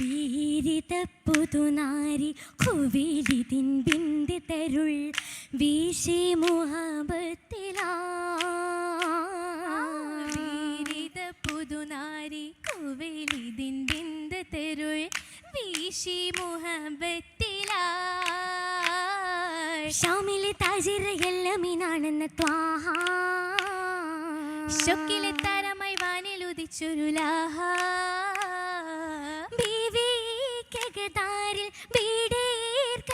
ബീരിത പുതുനാരി കുവിലിതിൻ ബിന്ദി തരുൾ വീശി മുഹബത്തിലാ. വീരിത പുതുനാരി കുവിലിതിൻ ബിന്ദ തെരുൾ വീശി മുഹബത്തിലാ. ഷാമിലെ താജിറയെല്ലാമിനാണെന്ന ത്വാഹ. ഷൊക്കിലെ താരമായി വാനിൽ ഉദിച്ചൊരു ലാഹ. ബീവി കഗതാരിൽ ബീടേർക്കതുതാരിൽ.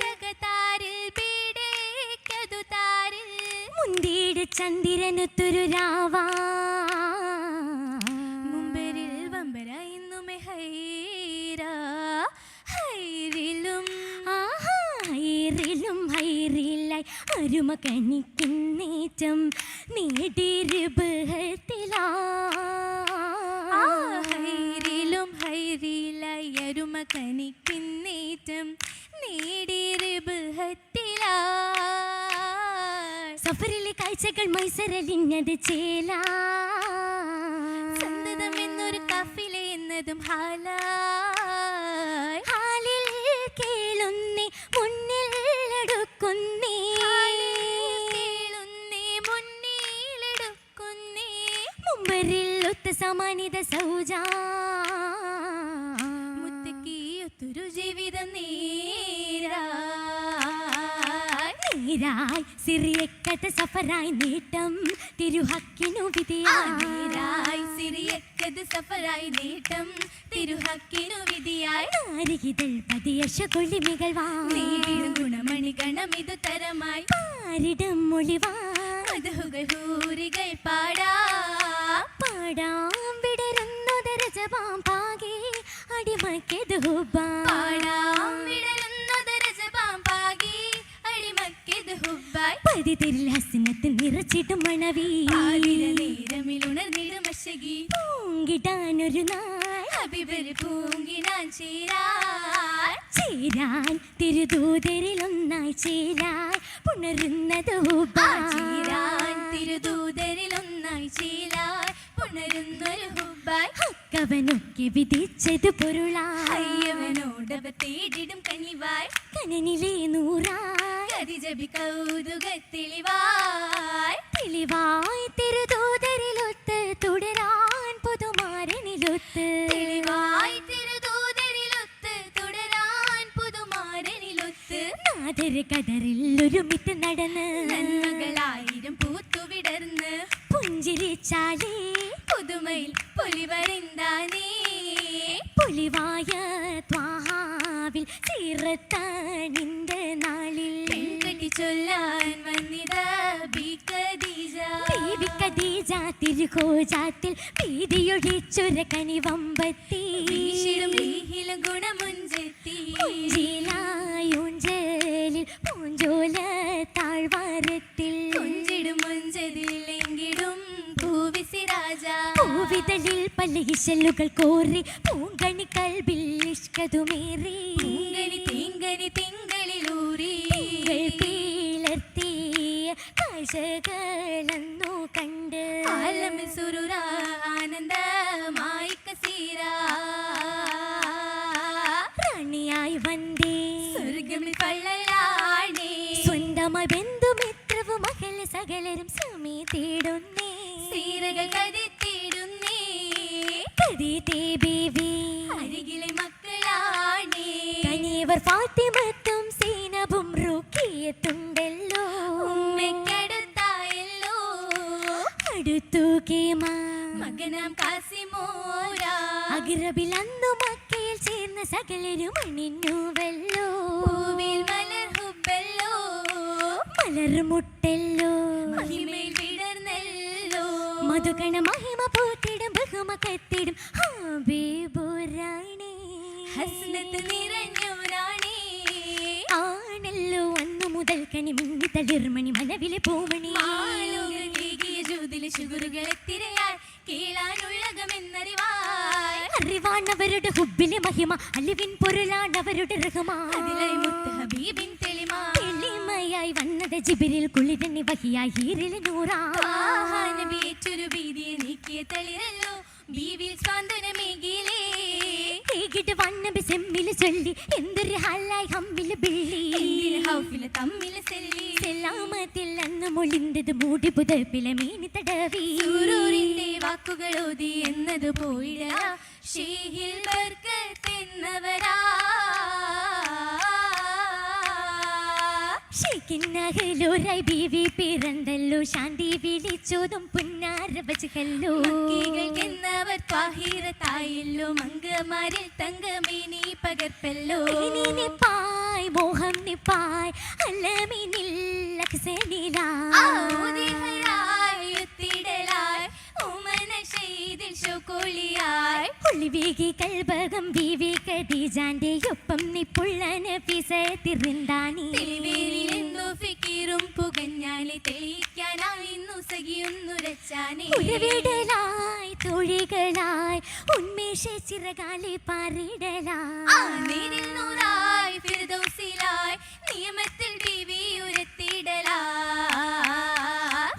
കകതാരിൽ ബീഡേക്കതുതാരിൽ മുന്തിയുടെ ചന്ദിരനുത്തൊരു രാവാ. മുമ്പരിൽ വമ്പര ഇന്നുമെ ഹൈറ ഹൈറിലും ഹൈറിലും ഹൈറിലായി അരുമ കണിക്കുന്നേറ്റം നേടിരുബഹത്തിലാ ആ ഹൈറിലും ഹൈറിലായി അരുമ കനിക്കുന്നേറ്റം നേടിയ സഫറിലെ കാഴ്ചകൾ മൈസരലിഞ്ഞത് ചേലാ. സന്തതം എന്നൊരു കഫില എന്നതും ഹാല. ഹാലിൽ കേളുന്നേ മുന്നിൽ എടുക്കുന്നേ. കേളുന്നേ മുന്നിലെടുക്കുന്നേ മുമ്പരിൽ ഒത്ത സമാനിത സൗജാ. മുത്തക്കിയൊത്തൊരു ജീവിതം നേരാ നീരായി സഫറായി നീട്ടം തിരുഹക്കിനു വിധിയായി നേരായി. സിറിയക്കത് സഫറായി നീട്ടം തിരുഹക്കിനു വിധിയായി. നാരികിതൾ പതിയശ കൊള്ളിമികൾ വാ. നേടിടും ഗുണമണി ഗണമിതു തരമായി. പാരിടം മൊഴിവാ. മധുകൾ ഹൂരികൾ പാടാ. പാടാം വിടരുന്നതരജപാം പാകെ. ഹുബാ. പാടാം വിടരുന്നത് അടിമക്കിത് പതി തിരിൽ ഹസനത്തിൽ നിറച്ചിടും മണവി. ആതിര നേരമിലുണർന്നിടും അശകി. പൂങ്കിടാനൊരു നാൾ. ഹബിബര് പൂങ്കിനാൻ ചേരാ ചേരാൻ തിരുദൂതരിലൊന്നായി ചേരാൻ. പുണരുന്നത് ഹുബാ. ചീരാൻ തിരുദൂതരിലൊന്നായി ഹുബായി ഹക്കവനൊക്കെ വിധിച്ചത് പൊരുളായി. അയ്യവനോടവ തേടിടും കനിവായി കനനിലെ നൂറായി. കൗതുക തെളിവായ് തെളിവായ് തിരുദൂതരിലൊത്ത് തുടരാൻ പുതുമാരനിലൊത്ത്. തെളിവായ് തിരുദൂതരിലൊത്ത് തുടരാൻ പുതുമാരനിലൊത്ത്. നാദര കതറിൽ ഒരുമിത്ത് നടന്ന് നന്മകളായിരം പൂത്തുവിടർന്ന്. പുഞ്ചിരിച്ചാലേ പുതുമയിൽ പൊലിവറിന്താനേ പുലിവായ ത്വാഹാവിൽ സീറത്താണിന്റെ നാളിൽ. പെൺകട്ടി ചൊല്ലാൻ വന്നിത ഖദീജ തിരുകോജാത്തിൽ ഭീതിയൊഴിച്ചൊര കനിവമ്പത്തി. ഗുണമുഞ്ചെത്തി. പൂഞ്ചോല താഴ്വാരത്തിൽ. പൂവിതളിൽ പല ഇശലുകൾ കോറി പൂങ്കണി കൽബിൽ ഇഷ്കതുമേറി. തിങ്കണി തിങ്കണി തിങ്കളിലൂറി പീളർത്തിയ കാഴ്ചകളെന്നു കണ്ട്. ആലമിൽ സുരുര ആനന്ദമായി കസീരാ റാണിയായി വന്നേ. സ്വർഗമിൽ പള്ളലാണേ. സ്വന്തമായി ബന്ധുമിത്രവും മകളെ സകലരും സമീ തേടുന്നേ. സീരകൾ കരുത്തിടുന്നേ കരീതേ ബീവി അരികിലെ മക്കളാണേ. കനിയവർ ഫാത്തിമത്തും സീനബും റുക്കിയത്തുണ്ടല്ലോ ഉമ്മയ്ക്കടുത്തായല്ലോ. അടുത്തു കേമാ. മകനാം കാസിമോരാ. അഗ്രബിൽ അന്നു മക്കയിൽ ചേർന്ന സകലരും അണിഞ്ഞുവല്ലോ പൂവിൽ മലർ ഹുബല്ലോ. മലർമുട്ടല്ലോ മഹിമയിൽ വിടർന്നല്ലോ. മധുഗണ മഹിമ കത്തിടും ഹാബീബുറാണി ഹസ്നത്ത് നിറഞ്ഞവരാണേ ആണല്ലോ അന്നു മുതൽ കനി മിന്നി തളിർമണി മനവിലെ പൂമണി അറിവാണവരുടെ ഹുബിലെ മഹിമ അലിവിൻ പൊരുളാണവരുടെ ഹബീബിൻ തെളിമാ. എളിമയായി വന്നത് ജിബിരിൽ കുളിരണ്ണി വഹിയായി ഹീരിലെ നൂറാ. ചൊല്ലി എന്തൊരു ഹല്ലായി ഹമ്മിൽ ബിള്ളി തമ്മിൽ സെല്ലി. സെല്ലാമത്തിൽ അന്ന് മൊളിന്തത് മൂടി പുതപ്പിലെ മീനി തടവി. സൂരൂരിന്റെ വാക്കുകൾ ഓതി എന്നത് പോയിട. ഷീഹിൽ ബർക്കത്തെന്നവരാ ഷെയ്ക്കിന്നകലോരായി ബീവി പിറന്തല്ലോ. ശാന്തി വിളിച്ചോതും പുന്നാര വച്ചുകല്ലോ മക്കീകൾക്കെന്നവർ ത്വാഹിറത്തായല്ലോ മങ്കമാരിൽ തങ്കമേനി പകർപ്പല്ലോ. നിപ്പായ് മോഹം നിപ്പായ് അല്ലമീനിൽ കൽബകം ബീവി ഒപ്പം നിപ്പുള്ളന് പിസ ഫിക്കീറും പുകഞ്ഞാലി തെളിയിക്കാനായി ഇന്നു സഖിയൊന്നു രച്ചാനേ. ഉറവിടലായി തൊഴികളായി ഉന്മേഷ ചിറകാലി പാറിടലായി. നൂറായി ഫിർദൗസിലായി നിയമത്തിൽ ബീവി ഉരത്തിടലായി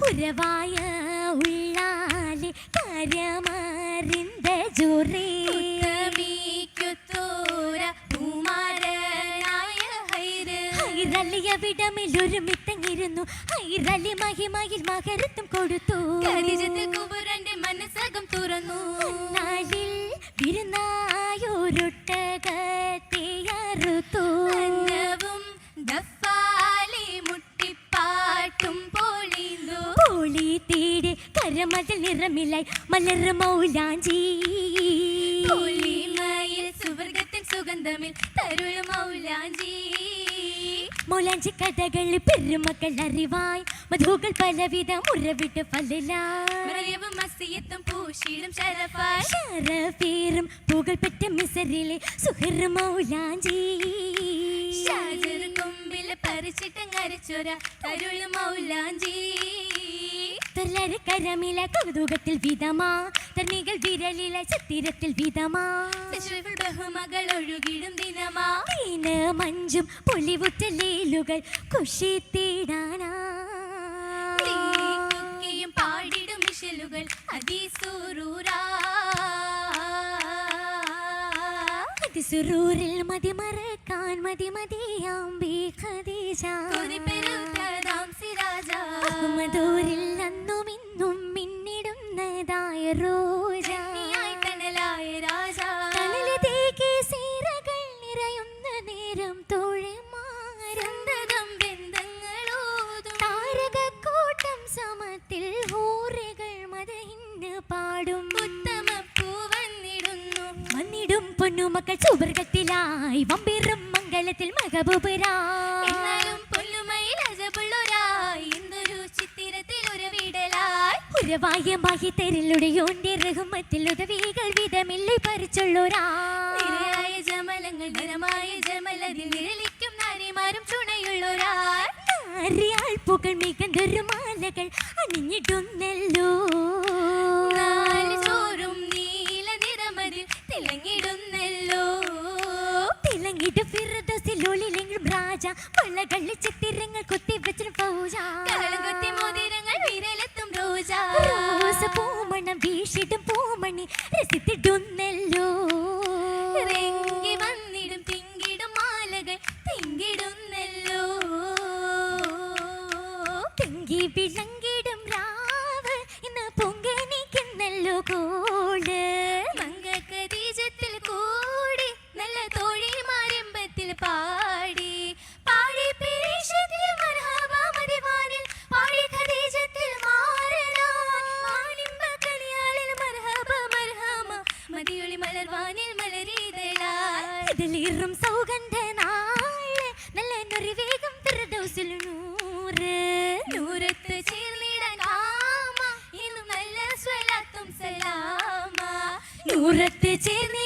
ഉറവായ ഉള്ളാലെ കാര്യമറിந்த ജോറേ. ഉത്തമിക്കൊത്തോര പൂമാരനായ ഒരുമിത്തങ്ങിരുന്നു ഹൈറലി മഹിമയിൽ മകരത്തും കൊടുത്തു. കുബുരന്റെ മനസ്സകം തുറന്നു. നാളിൽ വിരുന്നായൊരൊട്ടകത്തെയറുത്തു. അന്നവും ദഫാലി മുട്ടിപ്പാട്ടും പൊളിന്തു പോളി തീടെ കരമതിൽ നിറമില്ലായി മലർ മൗലാഞ്ചി. സുവർഗത്തിൻ സുഗന്ധമിൽ തരുൾ മൗലാഞ്ചി. മൗലാഞ്ചി കഥകൾ പെരുമക്കൾ അറിവായി. മധുകൾ പലവിധ മുറവിട്ട് ഷറഫേറും പുകൾപെറ്റ മിസറിലെ സുഹർ മൗലാഞ്ചി. ഷാജർ കൊമ്പിൽ പറിച്ചിട്ട് കരച്ചൊര തരുൾ മൗലാഞ്ചി. കരമില കൗതുകത്തിൽ വിധമാ. തർണികൾ വിരലില ചിത്തിരത്തിൽ വിധമാ. ബഹുമകൾ ഒഴുകിടും ദിനമാ. തീന മഞ്ചും പൊലിവുറ്റ ലേലുകൾ കുഷിത്തിടാനാ കുക്കിയും പാടിടും മിഷലുകൾ അതിസൂറൂരാ. അതിസുറൂരിൽ മതി മറക്കാൻ മതി മതിയാമ്പി ഖദീജ കൊതിപ്പെരുത്തതാം സിരാജ മധൂരിൽ അന്നും ഇന്നും മിന്നിടുന്നതായ റോജ. തണലായ രാജ. തണൽ തേക്കി സീറകൾ നിറയുന്ന നേരം തോഴമാരം സന്തതം ബന്ധങ്ങളോതും താരകക്കൂട്ടം സമത്തിൽ ഹൂറുകൾ മതഹിന്ന് പാടും. ഉത്തമ പൂവന്നിടുന്നു വന്നിടും പൊന്നുമക്കൾ സുവർഗത്തിലായി വമ്പിറും മംഗലത്തിൽ മകബുബരായി ഉരവിടലായി ഉരവായ ബാഹിത്തരിലുടെയോന്റെ രഹുമത്തിൽ ഉദവികൾ വിധമില്ലേ പറിച്ചുള്ളൊരാ. നിരയായ ജമലങ്ങൾ നിറമായ ജമലതിൽ നിഴലിക്കും നാരിമാരും ചുണയുള്ളൊരാൾ അറിയാൾ പുകൾ മികന്തൊരു മാലകൾ അണിഞ്ഞിടുന്നല്ലോ. നാല് ചോറും നീല നിറമതിൽ തിളങ്ങിടുന്നല്ലോ. തിളങ്ങിട്ട് രാജ വളകളിൽ ചിത്തിരങ്ങൾ കുത്തി പൂമണം വീശിടും പൂമണി രസിത്തിടുന്നല്ലോ ഫിറദോസിൽ നൂറ് നൂറത്ത് ചേർന്നിടാൻ ഇന്നും നല്ല സ്വലാത്തും സലാമ. നൂറത്ത് ചേർന്നേ